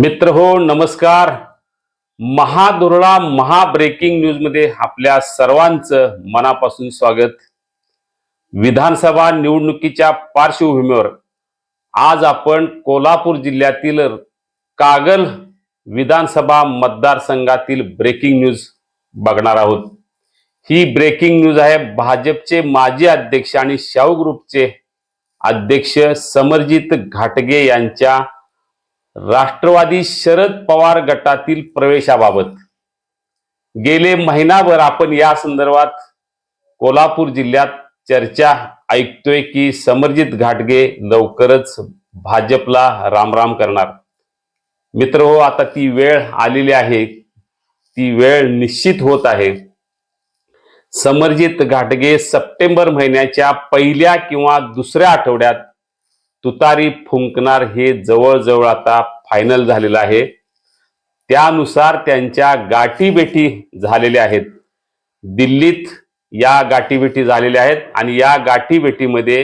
मित्र हो नमस्कार. महादुर्ळा महाब्रेकिंग न्यूजमध्ये आपल्या सर्वांचं मनापासून स्वागत. विधानसभा निवडणुकीच्या पार्श्वभूमीवर आज आपण कोल्हापूर जिल्ह्यातील कागल विधानसभा मतदारसंघातील ब्रेकिंग न्यूज बघणार आहोत. ही ब्रेकिंग न्यूज आहे भाजपचे माजी अध्यक्ष आणि शाहू ग्रुपचे अध्यक्ष समरजित घाटगे यांच्या राष्ट्रवादी शरद पवार गटातील प्रवेशाबाबत. गेले महिनाभर आपण या संदर्भात कोल्हापूर जिल्ह्यात चर्चा ऐकतोय की समरजित घाटगे लवकरच भाजपला रामराम करणार. मित्र हो आता ती वेळ आलेली आहे. ती वेळ निश्चित होत आहे. समरजित घाटगे सप्टेंबर महिन्याच्या पहिल्या किंवा दुसऱ्या आठवड्यात तुतारी फुंकणार हे जवळजवळ आता फायनल झालेलं आहे. त्यानुसार त्यांच्या गाठीभेटी झालेल्या आहेत. दिल्लीत या गाठीभेटी झालेल्या आहेत आणि या गाठीभेटीमध्ये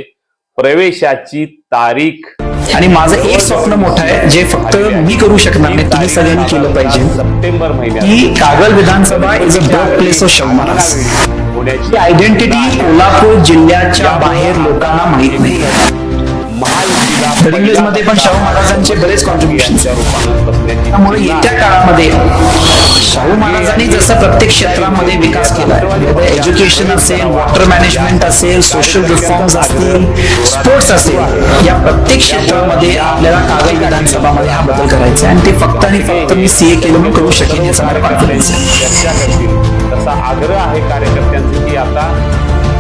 प्रवेशाची तारीख आणि माझं एक स्वप्न मोठं आहे जे फक्त मी करू शकणार नाही तुम्ही सगळ्यांनी केलं पाहिजे सप्टेंबर महिन्यात. की कागल विधानसभा is a birth place of Shahu Maharaj identity Kolhapur जिल्ह्याच्या बाहेर लोकांना माहीत नाही. महायुतीला पण शाहू महाराजांचे बरेच कॉन्ट्रीब्युशन त्यामुळे येत्या काळामध्ये शाहू महाराजांनी जसं प्रत्येक क्षेत्रामध्ये विकास केला एज्युकेशन असेल वॉटर मॅनेजमेंट असेल सोशल रिफॉर्म्स असतील स्पोर्ट्स असेल या प्रत्येक क्षेत्रामध्ये आपल्याला कागल विधानसभामध्ये हा बदल करायचा आणि ते फक्त आणि फक्त मी सीए केलं म्हणून करू शकेन याचा मला कॉन्फिडन्स चर्चा करतील. तसा आग्रह आहे कार्यकर्त्यांचा की आता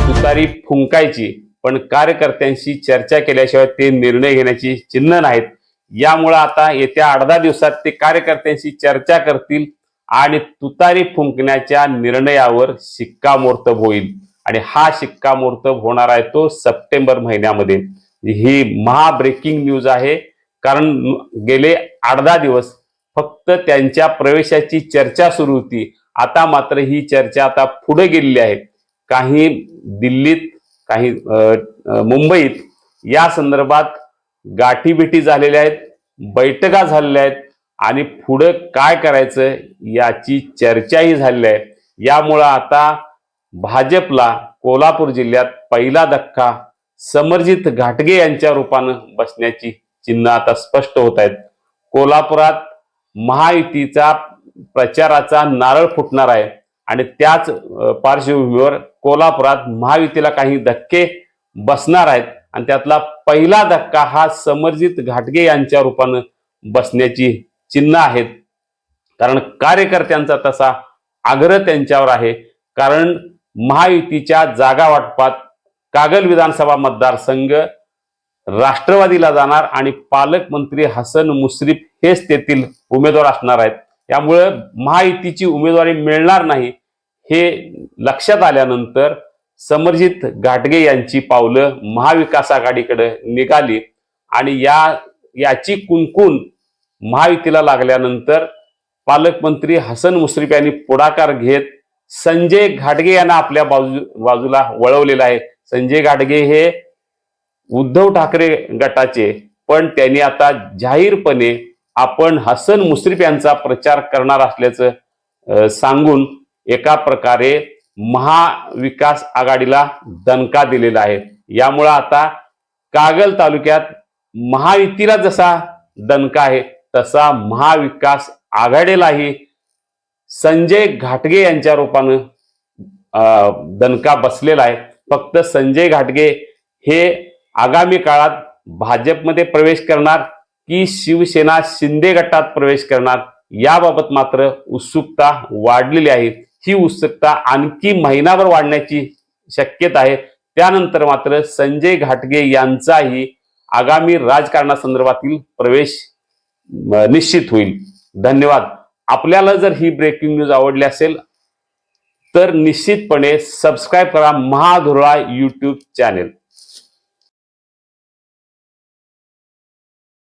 तुतारी फुंकायची. पण कार्यकर्त्यांशी चर्चा केल्याशिवाय ते निर्णय घेण्याची चिन्ह नाहीत. यामुळं आता येत्या आठ दहा दिवसात ते कार्यकर्त्यांशी चर्चा करतील आणि तुतारी फुंकण्याच्या निर्णयावर शिक्कामोर्तब होईल. आणि हा शिक्कामोर्तब होणार आहे तो सप्टेंबर महिन्यामध्ये. ही महा ब्रेकिंग न्यूज आहे. कारण गेले आठ दहा दिवस फक्त त्यांच्या प्रवेशाची चर्चा सुरू होती. आता मात्र ही चर्चा आता पुढे गेलेली आहे. काही दिल्लीत काही मुंबईत या संदर्भात गाठीभेटी झालेल्या आहेत बैठका झालेल्या आहेत आणि पुढं काय करायचं याची चर्चाही झालेली आहे. यामुळं आता भाजपला कोल्हापूर जिल्ह्यात पहिला धक्का समरजित घाटगे यांच्या रूपानं बसण्याची चिन्ह आता स्पष्ट होत आहेत. कोल्हापुरात महायुतीचा प्रचाराचा नारळ फुटणार आहे. आणि त्याच पार्श्वभूमीवर कोल्हापुरात महायुतीला काही धक्के बसणार आहेत. आणि त्यातला पहिला धक्का हा समरजित घाटगे यांच्या रूपानं बसण्याची चिन्ह आहेत. कारण कार्यकर्त्यांचा तसा आग्रह त्यांच्यावर आहे. कारण महायुतीच्या जागा वाटपात कागल विधानसभा मतदारसंघ राष्ट्रवादीला जाणार आणि पालकमंत्री हसन मुश्रीफ हेच तेथील उमेदवार असणार आहेत. त्यामुळे महायुतीची उमेदवारी मिळणार नाही हे लक्षात आल्यानंतर समरजित घाटगे यांची पावलं महाविकास आघाडीकडे निघाली आणि या याची कुणकुण महायुतीला लागल्यानंतर पालकमंत्री हसन मुश्रीफ यांनी पुढाकार घेत संजय घाटगे यांना आपल्या बाजू बाजूला वळवलेलं आहे. संजय घाटगे हे उद्धव ठाकरे गटाचे पण त्यांनी आता जाहीरपणे आपण हसन मुश्रीफ यांचा प्रचार करणार असल्याचं सांगून एका प्रकारे महाविकास आघाडीला दणका दिलेला आहे. यामुळं आता कागल तालुक्यात महायुतीला जसा दणका आहे तसा महाविकास आघाडीलाही संजय घाटगे यांच्या रूपानं दणका बसलेला आहे. फक्त संजय घाटगे हे आगामी काळात भाजपमध्ये प्रवेश करणार की शिवसेना शिंदे गटात प्रवेश करणार याबाबत मात्र उत्सुकता वाढलेली आहे. ही उत्सुकता आणखी महिनाभर वाढण्याची शक्यता आहे. त्यानंतर मात्र संजय घाटगे यांचाही आगामी राजकारणासंदर्भातील प्रवेश निश्चित होईल. धन्यवाद. आपल्याला जर ही ब्रेकिंग न्यूज आवडली असेल तर निश्चितपणे सबस्क्राईब करा महाधुरळा यूट्यूब चॅनेल